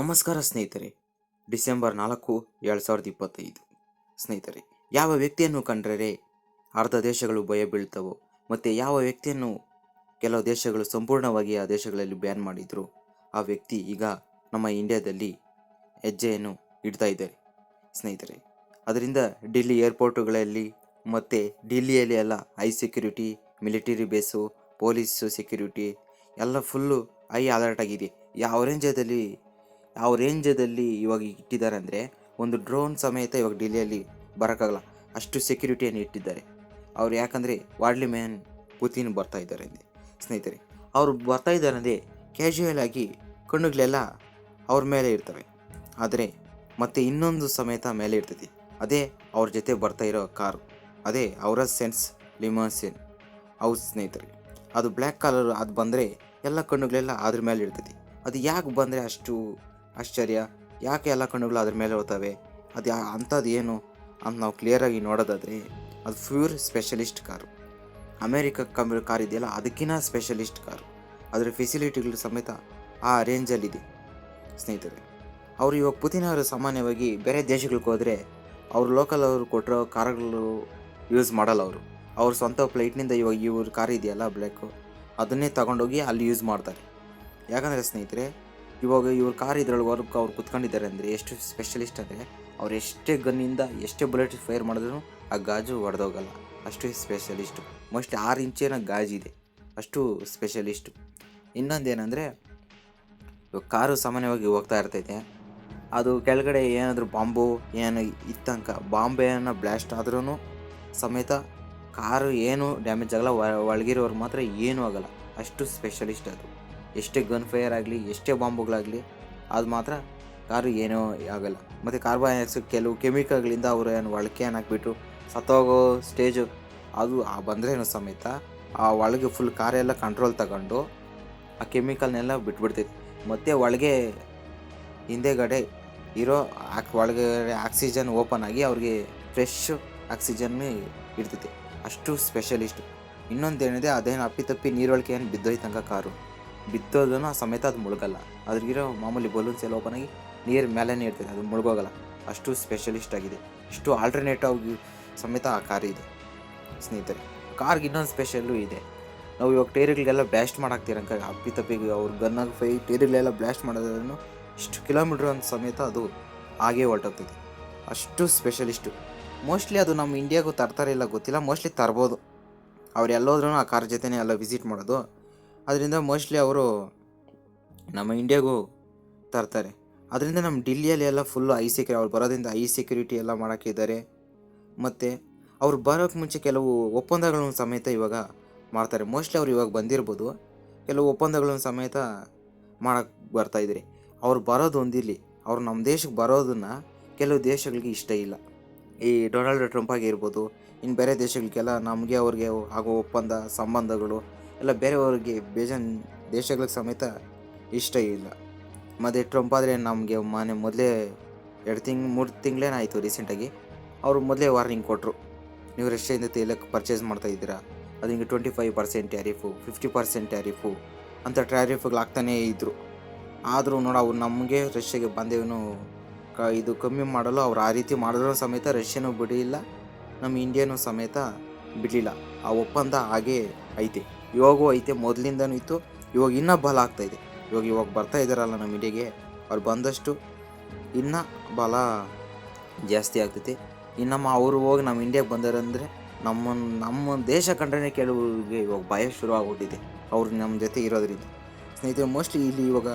ನಮಸ್ಕಾರ ಸ್ನೇಹಿತರೆ. ಡಿಸೆಂಬರ್ ನಾಲ್ಕು, ಎರಡು ಸಾವಿರದ ಇಪ್ಪತ್ತೈದು. ಸ್ನೇಹಿತರೆ, ಯಾವ ವ್ಯಕ್ತಿಯನ್ನು ಕಂಡರೆ ಅರ್ಧ ದೇಶಗಳು ಭಯ ಬೀಳ್ತವೋ, ಮತ್ತು ಯಾವ ವ್ಯಕ್ತಿಯನ್ನು ಕೆಲವು ದೇಶಗಳು ಸಂಪೂರ್ಣವಾಗಿ ಆ ದೇಶಗಳಲ್ಲಿ ಬ್ಯಾನ್ ಮಾಡಿದ್ರು, ಆ ವ್ಯಕ್ತಿ ಈಗ ನಮ್ಮ ಇಂಡಿಯಾದಲ್ಲಿ ಹೆಜ್ಜೆಯನ್ನು ಇಡ್ತಾ ಇದ್ದಾರೆ. ಸ್ನೇಹಿತರೆ, ಅದರಿಂದ ಡೆಲ್ಲಿ ಏರ್ಪೋರ್ಟುಗಳಲ್ಲಿ ಮತ್ತು ಡೆಲ್ಲಿಯಲ್ಲಿ ಎಲ್ಲ high security, military base, police security, ಎಲ್ಲ ಫುಲ್ಲು ಹೈ ಅಲರ್ಟ್ ಆಗಿದೆ. ಯಾವ ರೇಂಜದಲ್ಲಿ ಯಾವ ರೇಂಜದಲ್ಲಿ ಇವಾಗ ಇಟ್ಟಿದ್ದಾರೆ ಅಂದರೆ ಒಂದು ಡ್ರೋನ್ ಸಮೇತ ಇವಾಗ ಡೆಲ್ಲಿಯಲ್ಲಿ ಬರೋಕ್ಕಾಗಲ್ಲ. ಅಷ್ಟು ಸೆಕ್ಯೂರಿಟಿಯನ್ನು ಇಟ್ಟಿದ್ದಾರೆ. ಅವ್ರು ಯಾಕಂದರೆ ವಾಡ್ಲಿ ಮ್ಯಾನ್ ಪುತಿನ್ ಬರ್ತಾ ಇದ್ದಾರೆ ಅಂದರೆ ಸ್ನೇಹಿತರೆ. ಅವರು ಬರ್ತಾ ಇದ್ದಾರೆ ಅಂದರೆ ಕ್ಯಾಶುಯಲ್ ಆಗಿ ಕಣ್ಣುಗಳೆಲ್ಲ ಅವ್ರ ಮೇಲೆ ಇರ್ತವೆ. ಆದರೆ ಮತ್ತೆ ಇನ್ನೊಂದು ಸಮೇತ ಮೇಲೆ ಇರ್ತೈತಿ ಅದೇ ಅವ್ರ ಜೊತೆ ಬರ್ತಾ ಇರೋ ಕಾರು. ಅದೇ ಅವರ ಸೆನ್ಸ್ ಲಿಮಾಸೆನ್ ಅವ್ರ ಸ್ನೇಹಿತರೆ. ಅದು ಬ್ಲ್ಯಾಕ್ ಕಲರ್ ಅದು ಬಂದರೆ ಎಲ್ಲ ಕಣ್ಣುಗಳೆಲ್ಲ ಅದ್ರ ಮೇಲೆ ಇರ್ತೈತಿ ಅದು ಯಾಕೆ ಬಂದರೆ ಅಷ್ಟು ಆಶ್ಚರ್ಯ. ಯಾಕೆ ಎಲ್ಲ ಕಣ್ಣುಗಳು ಅದ್ರ ಮೇಲೆ ಹೋಗ್ತವೆ? ಅದು ಯಾ ಅಂಥದ್ದು ಏನು? ಅಂತ ನಾವು ಕ್ಲಿಯರಾಗಿ ನೋಡೋದಾದರೆ, ಅದು ಫ್ಯೂರ್ ಸ್ಪೆಷಲಿಸ್ಟ್ ಕಾರು ಅಮೇರಿಕ ಕಂಬ ಕಾರ್ ಇದೆಯಲ್ಲ ಅದಕ್ಕಿಂತ ಸ್ಪೆಷಲಿಸ್ಟ್ ಕಾರು ಅದರ ಫೆಸಿಲಿಟಿಗಳು ಸಮೇತ ಆ ರೇಂಜಲ್ಲಿದೆ ಸ್ನೇಹಿತರೆ. ಅವರು ಇವಾಗ ಪುತಿನ್ ಅವರು ಸಾಮಾನ್ಯವಾಗಿ ಬೇರೆ ದೇಶಗಳಿಗೆ ಹೋದರೆ, ಅವರು ಲೋಕಲ್ ಅವರು ಕೊಟ್ಟಿರೋ ಕಾರ್ಗಳು ಯೂಸ್ ಮಾಡಲ್ಲ ಅವರು. ಅವ್ರ ಸ್ವಂತ ಫ್ಲೈಟ್ನಿಂದ ಇವಾಗ ಇವ್ರ ಕಾರ್ ಇದೆಯಲ್ಲ ಬ್ಲ್ಯಾಕು ಅದನ್ನೇ ತಗೊಂಡೋಗಿ ಅಲ್ಲಿ ಯೂಸ್ ಮಾಡ್ತಾರೆ. ಯಾಕಂದರೆ ಸ್ನೇಹಿತರೆ ಇವಾಗ ಇವ್ರ ಕಾರ್ ಇದ್ರಲ್ಲಿ ವರ್ಕ್ ಅವ್ರು ಕುತ್ಕೊಂಡಿದ್ದಾರೆ ಅಂದರೆ ಎಷ್ಟು ಸ್ಪೆಷಲಿಸ್ಟ್ ಅಂದರೆ ಅವ್ರು ಎಷ್ಟೇ ಗನ್ನಿಂದ ಎಷ್ಟೇ ಬುಲೆಟ್ ಫೈರ್ ಮಾಡಿದ್ರು ಆ ಗಾಜು ಹೊಡೆದೋಗಲ್ಲ ಅಷ್ಟು ಸ್ಪೆಷಲಿಸ್ಟು ಮೋಸ್ಟ್ ಆರು ಇಂಚಿನ ಗಾಜಿದೆ ಅಷ್ಟು ಸ್ಪೆಷಲಿಸ್ಟು ಇನ್ನೊಂದೇನೆಂದರೆ ಕಾರು ಸಾಮಾನ್ಯವಾಗಿ ಹೋಗ್ತಾ ಇರ್ತೈತೆ. ಅದು ಕೆಳಗಡೆ ಏನಾದರೂ ಬಾಂಬು ಏನು ಇತ್ತಂಕ ಬಾಂಬ್ ಏನೋ ಬ್ಲಾಸ್ಟ್ ಆದ್ರೂ ಸಮೇತ ಕಾರು ಏನು ಡ್ಯಾಮೇಜ್ ಆಗಲ್ಲ, ಒಳಗಿರೋರು ಮಾತ್ರ ಏನೂ ಆಗಲ್ಲ. ಅಷ್ಟು ಸ್ಪೆಷಲಿಸ್ಟ್ ಅದು. ಎಷ್ಟೇ ಗನ್ ಫೈರ್ ಆಗಲಿ, ಎಷ್ಟೇ ಬಾಂಬುಗಳಾಗಲಿ ಅದು ಮಾತ್ರ ಕಾರು ಏನೂ ಆಗಲ್ಲ. ಮತ್ತು ಕಾರ್ಬನ್ ಡೈಆಕ್ಸೈಡ್ ಕೆಲವು ಕೆಮಿಕಲ್ಗಳಿಂದ ಅವರು ಏನು ಒಳಕೆ ಏನು ಹಾಕ್ಬಿಟ್ಟು ಸತ್ತೋಗೋ ಸ್ಟೇಜು, ಅದು ಆ ಬಂದ್ರೇನು ಸಮೇತ ಆ ಒಳಗೆ ಫುಲ್ ಕಾರೆಲ್ಲ ಕಂಟ್ರೋಲ್ ತಗೊಂಡು ಆ ಕೆಮಿಕಲ್ನೆಲ್ಲ ಬಿಟ್ಬಿಡ್ತೈತಿ. ಮತ್ತು ಒಳಗೆ ಹಿಂದೆಗಡೆ ಇರೋ ಒಳಗಡೆ ಆಕ್ಸಿಜನ್ ಓಪನ್ ಆಗಿ ಅವ್ರಿಗೆ ಫ್ರೆಶ್ ಆಕ್ಸಿಜನ್ ಇರ್ತೈತಿ ಅಷ್ಟು ಸ್ಪೆಷಲಿಸ್ಟ್. ಇನ್ನೊಂದೇನಿದೆ, ಅದೇನು ಅಪ್ಪಿತಪ್ಪಿ ನೀರೊಳಗೆ ಏನು ಬಿದ್ದೋಯ್ತಂಗ ಕಾರು. ಬಿದ್ದೋದನ್ನು ಸಮೇತ ಅದು ಮುಳುಗಲ್ಲ. ಅದ್ರಿಗಿರೋ ಮಾಮೂಲಿ ಬಲೂನ್ಸ್ ಎಲ್ಲ ಓಪನ್ ಆಗಿ ನೀರು ಮೇಲೇ ಇರ್ತದೆ ಅದು ಮುಳುಗೋಗಲ್ಲ. ಅಷ್ಟು ಸ್ಪೆಷಲಿಸ್ಟ್ ಆಗಿದೆ. ಇಷ್ಟು ಆಲ್ಟರ್ನೇಟಿವ್ ಸಮೇತ ಆ ಕಾರ್ ಇದೆ. ಸ್ನೇಹಿತರೆ ಕಾರ್ಗೆ ಇನ್ನೊಂದು ಸ್ಪೆಷಲ್ಲು ಇದೆ. ನಾವು ಇವಾಗ ಟೈರ್ಗಳಿಗೆಲ್ಲ ಬ್ಲಾಸ್ಟ್ ಮಾಡಾಕ್ತೀರಂಕ ಅಪ್ಪಿ ತಪ್ಪಿಗೆ ಅವ್ರು ಗನ್ನಾಗ ಫೈ ಟೈರ್ಗಳೆಲ್ಲ ಬ್ಲಾಸ್ಟ್ ಮಾಡೋದನ್ನು ಇಷ್ಟು ಕಿಲೋಮೀಟ್ರ್ ಒಂದು ಸಮೇತ ಅದು ಹಾಗೇ ಹೊರಟೋಗ್ತೈತೆ. ಅಷ್ಟು ಸ್ಪೆಷಲಿಸ್ಟು ಮೋಸ್ಟ್ಲಿ ಅದು ನಮ್ಮ ಇಂಡಿಯಾಗೂ ತರ್ತಾರೆ ಇಲ್ಲ ಗೊತ್ತಿಲ್ಲ ಮೋಸ್ಟ್ಲಿ ತರ್ಬೋದು. ಅವ್ರು ಎಲ್ಲೋದ್ರೂ ಆ ಕಾರ್ ಜೊತೆನೇ ಎಲ್ಲ ವಿಸಿಟ್ ಮಾಡೋದು. ಅದರಿಂದ ಮೋಸ್ಟ್ಲಿ ಅವರು ನಮ್ಮ ಇಂಡಿಯಾಗೂ ತರ್ತಾರೆ. ಅದರಿಂದ ನಮ್ಮ ಡಿಲ್ಲಿಯಲ್ಲಿ ಎಲ್ಲ ಫುಲ್ಲು ಐ ಸೆಕ್ಯೂರಿ ಅವ್ರು ಬರೋದ್ರಿಂದ ಐ ಸೆಕ್ಯೂರಿಟಿ ಎಲ್ಲ ಮಾಡೋಕ್ಕಿದ್ದಾರೆ ಮತ್ತು ಅವ್ರು ಬರೋಕ್ಕೆ ಮುಂಚೆ ಕೆಲವು ಒಪ್ಪಂದಗಳನ್ನು ಸಮೇತ ಇವಾಗ ಮಾಡ್ತಾರೆ. ಮೋಸ್ಟ್ಲಿ ಅವ್ರು ಇವಾಗ ಬಂದಿರ್ಬೋದು. ಕೆಲವು ಒಪ್ಪಂದಗಳನ್ನು ಸಮೇತ ಮಾಡೋಕ್ಕೆ ಬರ್ತಾಯಿದ್ರಿ ಅವ್ರು ಬರೋದು ಒಂದಿರಲಿ ಅವ್ರು ನಮ್ಮ ದೇಶಕ್ಕೆ ಬರೋದನ್ನು ಕೆಲವು ದೇಶಗಳಿಗೆ ಇಷ್ಟ ಇಲ್ಲ. ಈ ಡೊನಾಲ್ಡ್ ಟ್ರಂಪ್ ಆಗಿರ್ಬೋದು ಇನ್ನು ಬೇರೆ ದೇಶಗಳಿಗೆಲ್ಲ ನಮಗೆ ಅವ್ರಿಗೆ ಆಗೋ ಒಪ್ಪಂದ, ಸಂಬಂಧಗಳು ಎಲ್ಲ ಬೇರೆಯವ್ರಿಗೆ ಬೇಜಾನ್ ದೇಶಗಳಿಗೆ ಸಮೇತ ಇಷ್ಟ ಇಲ್ಲ. ಮತ್ತು ಟ್ರಂಪ್ ಆದರೆ ನಮಗೆ ಮನೆ ಮೊದಲೇ ಎರಡು ತಿಂಗ್, ಮೂರು ತಿಂಗಳೇನಾಯಿತು ರೀಸೆಂಟಾಗಿ ಅವರು ಮೊದಲೇ ವಾರ್ನಿಂಗ್ ಕೊಟ್ಟರು ನೀವು ರಷ್ಯಾದಿಂದ ತೈಲಕ್ಕೆ ಪರ್ಚೇಸ್ ಮಾಡ್ತಾ ಇದ್ದೀರಾ. ಅದು ಹಿಂಗೆ twenty five percent tariff fifty percent tariff ಅಂತ ಟ್ಯಾರಿಫ್ಗಳು ಆಗ್ತಾನೇ ಇದ್ದರು ಆದರೂ ನೋಡಿ, ಅವ್ರು ನಮಗೆ ರಷ್ಯಾಗೆ ಬಂದೇವನು ಕ, ಇದು ಕಮ್ಮಿ ಮಾಡಲು ಅವ್ರು ಆ ರೀತಿ ಮಾಡಿದ್ರು ಸಮೇತ ರಷ್ಯಾನೂ ಬಿಡಲಿಲ್ಲ. ನಮ್ಮ ಇಂಡಿಯಾನೂ ಸಮೇತ ಬಿಡಲಿಲ್ಲ. ಆ ಒಪ್ಪಂದ ಹಾಗೇ ಐತೆ. ಇವಾಗೂ ಐತೆ, ಮೊದಲಿಂದನೂ ಇತ್ತು. ಇವಾಗ ಇನ್ನೂ ಬಲ ಆಗ್ತಾಯಿದೆ ಇವಾಗ ಇವಾಗ ಬರ್ತಾ ಇದ್ದಾರಲ್ಲ ನಮ್ಮ ಇಂಡಿಯಾಗೆ ಅವ್ರು ಬಂದಷ್ಟು ಇನ್ನೂ ಬಲ ಜಾಸ್ತಿ ಆಗ್ತೈತಿ. ಇನ್ನಮ್ಮ ಅವರು ಹೋಗಿ ನಮ್ಮ ಇಂಡಿಯಾಗೆ ಬಂದಾರಂದರೆ ನಮ್ಮ ನಮ್ಮ ದೇಶ ಕಂಡ್ರೆ ಕೆಲವ್ರಿಗೆ ಇವಾಗ ಭಯ ಶುರು ಆಗ್ಬಿಟ್ಟಿದೆ. ಅವ್ರು ನಮ್ಮ ಜೊತೆ ಇರೋದ್ರಿಂದ. ಸ್ನೇಹಿತರೆ ಮೋಸ್ಟ್ಲಿ ಇಲ್ಲಿ ಇವಾಗ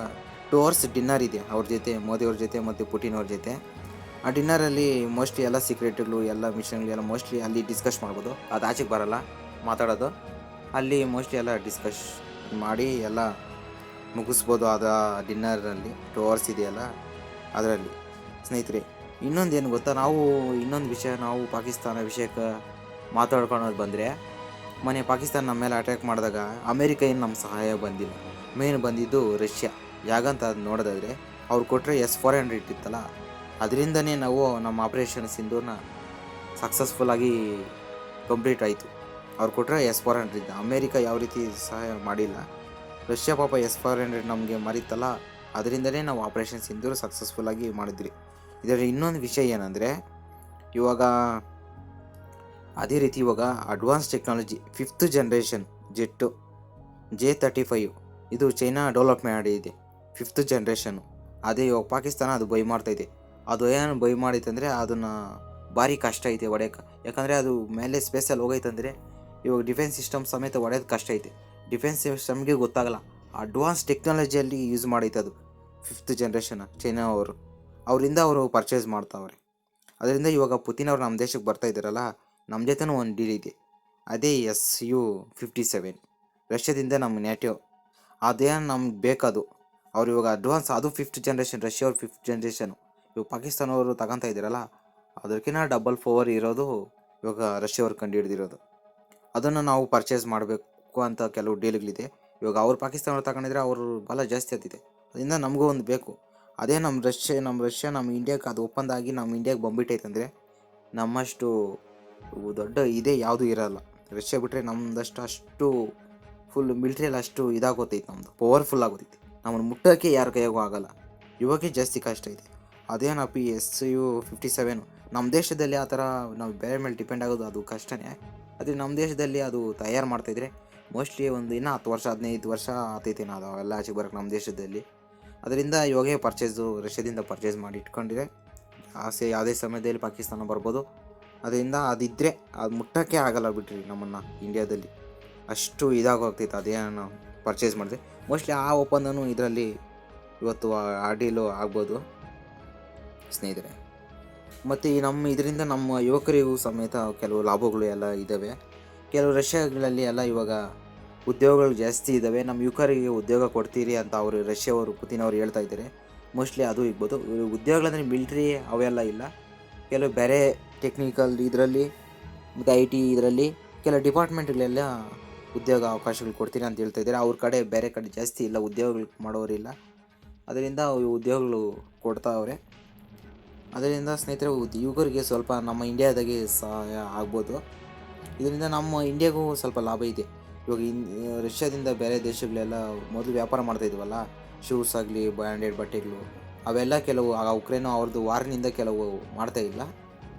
ಟು ಅವರ್ಸ್ ಡಿನ್ನರ್ ಇದೆ. ಅವ್ರ ಜೊತೆ ಮೋದಿಯವ್ರ ಜೊತೆ ಮತ್ತು ಪುಟಿನ್ ಅವ್ರ ಜೊತೆ. ಆ ಡಿನ್ನರಲ್ಲಿ ಮೋಸ್ಟ್ಲಿ ಎಲ್ಲ ಸೀಕ್ರೆಟ್ಗಳು ಎಲ್ಲ ಮಿಷನ್ಗಳು ಎಲ್ಲ ಮೋಸ್ಟ್ಲಿ ಅಲ್ಲಿ ಡಿಸ್ಕಸ್ ಮಾಡ್ಬೋದು. ಅದು ಆಚೆಗೆ ಬರೋಲ್ಲ, ಮಾತಾಡೋದು. ಅಲ್ಲಿ ಮೋಸ್ಟ್ಲಿ ಎಲ್ಲ ಡಿಸ್ಕಶ್ ಮಾಡಿ ಎಲ್ಲ ಮುಗಿಸ್ಬೋದು ಆದ ಡಿನ್ನರಲ್ಲಿ ಟೂ ಅವರ್ಸ್ ಇದೆಯಲ್ಲ, ಅದರಲ್ಲಿ. ಸ್ನೇಹಿತರೆ, ಇನ್ನೊಂದು ಏನು ಗೊತ್ತಾ? ನಾವು ಇನ್ನೊಂದು ವಿಷಯ, ನಾವು ಪಾಕಿಸ್ತಾನ ವಿಷಯಕ್ಕೆ ಮಾತಾಡ್ಕೊಳೋದು ಬಂದರೆ, ಮೊನ್ನೆ ಪಾಕಿಸ್ತಾನ ನಮ್ಮ ಮೇಲೆ ಅಟ್ಯಾಕ್ ಮಾಡಿದಾಗ ಅಮೇರಿಕ ಏನು ನಮ್ಮ ಸಹಾಯ ಬಂದಿಲ್ಲ. ಮೇನ್ ಬಂದಿದ್ದು ರಷ್ಯಾ. ಯಾಗಂತ ಅದು ನೋಡೋದಾದರೆ, ಅವ್ರು ಕೊಟ್ಟರೆ ಎಸ್ ಫೋರ್ ಹಂಡ್ರೆಡ್ ಇತ್ತಲ್ಲ, ಅದರಿಂದನೇ ನಾವು ನಮ್ಮ ಆಪ್ರೇಷನ್ ಸಿಂಧೂರ್ನ ಸಕ್ಸಸ್ಫುಲ್ಲಾಗಿ ಕಂಪ್ಲೀಟ್ ಆಯಿತು. ಅವ್ರು ಕೊಟ್ಟರೆ ಎಸ್ ಫೋರ್ ಹಂಡ್ರೆಡ್ ಅಮೇರಿಕ ಯಾವ ರೀತಿ ಸಹಾಯ ಮಾಡಿಲ್ಲ. ರಷ್ಯಾ ಪಾಪ ಎಸ್ ಫೋರ್ ಹಂಡ್ರೆಡ್ ನಮಗೆ ಮರಿತಲ್ಲ. ಅದರಿಂದಲೇ ನಾವು ಆಪರೇಷನ್ ಸಕ್ಸಸ್ಫುಲ್ ಆಗಿ ಮಾಡಿದ್ರಿ. ಇದರಲ್ಲಿ ಇನ್ನೊಂದು ವಿಷಯ ಏನಂದರೆ, ಇವಾಗ ಅದೇ ರೀತಿ ಇವಾಗ advance technology fifth generation jet J thirty five ಇದು ಚೈನಾ ಡೆವಲಪ್ ಮಾಡಿದೆ ಫಿಫ್ತ್ ಜನ್ರೇಷನ್ನು ಅದೇ ಇವಾಗ ಪಾಕಿಸ್ತಾನ ಅದು ಬೈ ಮಾಡ್ತಾಯಿದೆ ಅದು ಏನು ಬೈ ಮಾಡಿತ್ತಂದರೆ ಅದನ್ನು ಭಾರಿ ಕಷ್ಟ ಐತೆ ಒಡೆಯಕ್ಕೆ. ಯಾಕಂದರೆ ಅದು ಮೇಲೆ ಸ್ಪೇಸಲ್ಲಿ ಹೋಗೈತಂದರೆ ಇವಾಗ ಡಿಫೆನ್ಸ್ ಸಿಸ್ಟಮ್ ಸಮೇತ ಒಡೆಯೋದು ಕಷ್ಟ ಐತೆ. ಡಿಫೆನ್ಸ್ ಸಿಸ್ಟಮ್ಗೆ ಗೊತ್ತಾಗಲ್ಲ. ಅಡ್ವಾನ್ಸ್ ಟೆಕ್ನಾಲಜಿಯಲ್ಲಿ ಯೂಸ್ ಮಾಡೈತೆ ಅದು ಫಿಫ್ತ್ ಜನ್ರೇಷನ್ ಚೈನಾ ಅವರು. ಅವರಿಂದ ಅವರು ಪರ್ಚೇಸ್ ಮಾಡ್ತಾವ್ರೆ. ಅದರಿಂದ ಇವಾಗ ಪುತಿನ್ ಅವರು ನಮ್ಮ ದೇಶಕ್ಕೆ ಬರ್ತಾ ಇದ್ದಾರಲ್ಲ ನಮ್ಮ ಜೊತೆನೂ ಒಂದು ಡೀಲ್ ಇದೆ. ಅದೇ ಎಸ್ ಯು ಫಿಫ್ಟಿ ಸೆವೆನ್ ರಷ್ಯಾದಿಂದ ನಮ್ಮ ನ್ಯಾಟಿವ್ ಅದೇ ನಮ್ಗೆ ಬೇಕದು. ಅವ್ರು ಇವಾಗ ಅಡ್ವಾನ್ಸ್ ಅದು ಫಿಫ್ತ್ ಜನ್ರೇಷನ್ ರಷ್ಯಾ ಅವ್ರು ಫಿಫ್ತ್ ಜನ್ರೇಷನು ಇವಾಗ ಪಾಕಿಸ್ತಾನವರು ತಗೊತಾ ಇದ್ದೀರಲ್ಲ ಅದಕ್ಕಿಂತ ಡಬಲ್ ಪವರ್ ಇರೋದು ಇವಾಗ ರಷ್ಯಾ ಅವ್ರು ಕಂಡು ಹಿಡ್ದಿರೋದು. ಅದನ್ನು ನಾವು ಪರ್ಚೇಸ್ ಮಾಡಬೇಕು ಅಂತ ಕೆಲವು ಡೀಲ್ಗಳಿದೆ ಇವಾಗ ಅವ್ರು ಪಾಕಿಸ್ತಾನವ್ರು ತಗೊಂಡಿದ್ರೆ ಅವರು ಬಲ ಜಾಸ್ತಿ ಆಗ್ತಿದೆ ಅದರಿಂದ ನಮಗೂ ಒಂದು ಬೇಕು. ಅದೇ ನಮ್ಮ ರಷ್ಯಾ ನಮ್ಮ ರಷ್ಯಾ, ನಮ್ಮ ಇಂಡಿಯಾಕ್ಕೆ ಅದು ಒಪ್ಪಂದ ಆಗಿ ನಮ್ಮ ಇಂಡಿಯಾಗೆ ಬಂದ್ಬಿಟ್ಟೈತಂದರೆ ನಮ್ಮಷ್ಟು ದೊಡ್ಡ ಇದೇ ಯಾವುದೂ ಇರೋಲ್ಲ. ರಷ್ಯಾ ಬಿಟ್ಟರೆ ನಮ್ದಷ್ಟು ಅಷ್ಟು ಫುಲ್ ಮಿಲ್ಟ್ರಿಯಲ್ಲಿ ಅಷ್ಟು ಇದಾಗೋತೈತೆ ನಮ್ಮದು ಪವರ್ಫುಲ್ ಆಗೋತೈತೆ. ನಮ್ಮನ್ನು ಮುಟ್ಟೋಕ್ಕೆ ಯಾರ ಕೈಯಾಗೂ ಆಗೋಲ್ಲ. ಇವಾಗೆ ಜಾಸ್ತಿ ಕಷ್ಟ ಇದೆ. ನಾವು P S U fifty seven ನಮ್ಮ ದೇಶದಲ್ಲಿ ಆ ಥರ ನಾವು ಬೇರೆ ಮೇಲೆ ಡಿಪೆಂಡ್ ಆಗೋದು ಅದು ಕಷ್ಟನೇ. ಆದರೆ ನಮ್ಮ ದೇಶದಲ್ಲಿ ಅದು ತಯಾರು ಮಾಡ್ತಾಯಿದ್ರೆ ಮೋಸ್ಟ್ಲಿ ಒಂದು ಇನ್ನೂ ಹತ್ತು ವರ್ಷ, ಹದಿನೈದು ವರ್ಷ ಆತೈತಿ ನಾವು ಅವೆಲ್ಲ ಆಚೆಗೆ ಬರೋಕ್ಕೆ ನಮ್ಮ ದೇಶದಲ್ಲಿ. ಅದರಿಂದ ಇವಾಗೇ ಪರ್ಚೇಸು ರಷ್ಯಾದಿಂದ ಪರ್ಚೇಸ್ ಮಾಡಿ ಇಟ್ಕೊಂಡಿದ್ರೆ ಆಸೆ ಯಾವುದೇ ಸಮಯದಲ್ಲಿ ಪಾಕಿಸ್ತಾನ ಬರ್ಬೋದು. ಅದರಿಂದ ಅದಿದ್ದರೆ ಅದು ಮುಟ್ಟೋಕ್ಕೆ ಆಗಲ್ಲ ಬಿಟ್ರಿ ನಮ್ಮನ್ನು ಇಂಡಿಯಾದಲ್ಲಿ ಅಷ್ಟು ಇದಾಗೋಗ್ತೈತೆ ನಾನು ಪರ್ಚೇಸ್ ಮಾಡಿದೆ ಮೋಸ್ಟ್ಲಿ ಆ ಒಪ್ಪಂದನೂ ಇದರಲ್ಲಿ ಇವತ್ತು ಆ ಡೀಲು ಆಗ್ಬೋದು. ಸ್ನೇಹಿತರೆ. ಮತ್ತು ಈ ನಮ್ಮ ಇದರಿಂದ ನಮ್ಮ ಯುವಕರಿಗೂ ಸಮೇತ ಕೆಲವು ಲಾಭಗಳು ಎಲ್ಲ ಇದ್ದಾವೆ. ಕೆಲವು ರಷ್ಯಾಗಳಲ್ಲಿ ಎಲ್ಲ ಇವಾಗ ಉದ್ಯೋಗಗಳು ಜಾಸ್ತಿ ಇದ್ದಾವೆ. ನಮ್ಮ ಯುವಕರಿಗೆ ಉದ್ಯೋಗ ಕೊಡ್ತೀರಿ ಅಂತ ಅವರು ರಷ್ಯಾವರು, ಪುತಿನ್ ಅವರು ಹೇಳ್ತಾ ಇದ್ದಾರೆ. ಮೋಸ್ಟ್ಲಿ ಅದು ಇರ್ಬೋದು. ಉದ್ಯೋಗಗಳಂದರೆ ಮಿಲ್ಟ್ರಿ ಅವೆಲ್ಲ ಇಲ್ಲ. ಕೆಲವು ಬೇರೆ ಟೆಕ್ನಿಕಲ್ ಇದರಲ್ಲಿ, ಮತ್ತು ಐ ಟಿ ಇದರಲ್ಲಿ ಕೆಲವು ಡಿಪಾರ್ಟ್ಮೆಂಟ್ಗಳೆಲ್ಲ ಉದ್ಯೋಗ ಅವಕಾಶಗಳು ಕೊಡ್ತೀನಿ ಅಂತ ಹೇಳ್ತಾ ಇದ್ದಾರೆ. ಅವ್ರ ಕಡೆ ಬೇರೆ ಕಡೆ ಜಾಸ್ತಿ ಇಲ್ಲ, ಉದ್ಯೋಗಗಳು ಮಾಡೋರಿಲ್ಲ ಅದರಿಂದ ಉದ್ಯೋಗಗಳು ಕೊಡ್ತಾವ್ರೆ ಅದರಿಂದ ಸ್ನೇಹಿತರೆ ಯುವಕರಿಗೆ ಸ್ವಲ್ಪ ನಮ್ಮ ಇಂಡಿಯಾದಾಗೆ ಸಹಾಯ ಆಗ್ಬೋದು. ಇದರಿಂದ ನಮ್ಮ ಇಂಡಿಯಾಗೂ ಸ್ವಲ್ಪ ಲಾಭ ಇದೆ. ಇವಾಗ ಇನ್, ರಷ್ಯಾದಿಂದ ಬೇರೆ ದೇಶಗಳೆಲ್ಲ ಮೊದಲು ವ್ಯಾಪಾರ ಮಾಡ್ತಾ ಇದ್ವಲ್ಲ, ಶೂಸ್ ಆಗಲಿ, ಬ್ರ್ಯಾಂಡೆಡ್ ಬಟ್ಟೆಗಳು, ಅವೆಲ್ಲ ಕೆಲವು, ಆ ಉಕ್ರೇನು ಅವ್ರದ್ದು ವಾರ್ನಿಂದ ಕೆಲವು ಮಾಡ್ತಾ ಇಲ್ಲ.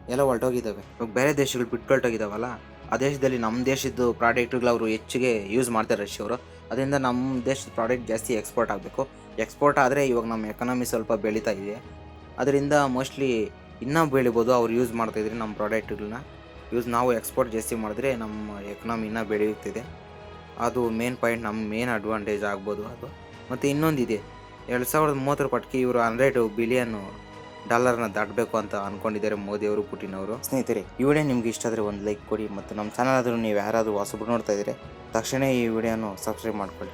ಎಲ್ಲ ಹೊರಟೋಗಿದ್ದಾವೆ. ಇವಾಗ ಬೇರೆ ದೇಶಗಳು ಬಿಟ್ಟು ಹೊರಟೋಗಿದ್ದಾವಲ್ಲ ಆ ದೇಶದಲ್ಲಿ ನಮ್ಮ ದೇಶದ್ದು ಪ್ರಾಡಕ್ಟ್ಗಳು ಅವರು ಹೆಚ್ಚಿಗೆ ಯೂಸ್ ಮಾಡ್ತಾರೆ ರಷ್ಯವರು. ಅದರಿಂದ ನಮ್ಮ ದೇಶದ ಪ್ರಾಡಕ್ಟ್ ಜಾಸ್ತಿ ಎಕ್ಸ್ಪೋರ್ಟ್ ಆಗಬೇಕು. ಎಕ್ಸ್ಪೋರ್ಟ್ ಆದರೆ ಇವಾಗ ನಮ್ಮ ಎಕನಾಮಿ ಸ್ವಲ್ಪ ಬೆಳೀತಾ ಇದೆ. ಅದರಿಂದ ಮೋಸ್ಟ್ಲಿ ಇನ್ನೂ ಬೆಳಿಬೋದು, ಅವ್ರು ಯೂಸ್ ಮಾಡ್ತಾಯಿದ್ರೆ ನಮ್ಮ ಪ್ರಾಡಕ್ಟ್ಗಳನ್ನ ಯೂಸ್ ನಾವು ಎಕ್ಸ್ಪೋರ್ಟ್ ಜಾಸ್ತಿ ಮಾಡಿದ್ರೆ ನಮ್ಮ ಎಕನಾಮಿ ಇನ್ನೂ ಬೆಳೆಯುತ್ತಿದೆ. ಅದು ಮೇನ್ ಪಾಯಿಂಟ್ ನಮ್ಮ ಮೇನ್ ಅಡ್ವಾಂಟೇಜ್ ಆಗ್ಬೋದು ಅದು. ಮತ್ತು ಇನ್ನೊಂದಿದೆ, ಎರಡು ಸಾವಿರದ ಮೂವತ್ತರ ಪಟ್ಟಿಗೆ ಇವರು ಹಂಡ್ರೆಡ್ ಬಿಲಿಯನ್ ಡಾಲರ್ನ ದಾಟಬೇಕು ಅಂತ ಅಂದ್ಕೊಂಡಿದ್ದಾರೆ ಮೋದಿಯವರು ಪುಟಿನ್ ಅವರು. ಸ್ನೇಹಿತರೆ, ಈ ವಿಡಿಯೋ ನಿಮ್ಗೆ ಇಷ್ಟ ಆದರೆ ಒಂದು ಲೈಕ್ ಕೊಡಿ, ಮತ್ತು ನಮ್ಮ ಚಾನಲ್ ಆದರೂ ನೀವು ಯಾರಾದರೂ ಹೊಸಬ್ರು ನೋಡ್ತಾ ಇದ್ದರೆ ತಕ್ಷಣ ಈ ವಿಡಿಯೋನು ಸಬ್ಸ್ಕ್ರೈಬ್ ಮಾಡ್ಕೊಳ್ಳಿ.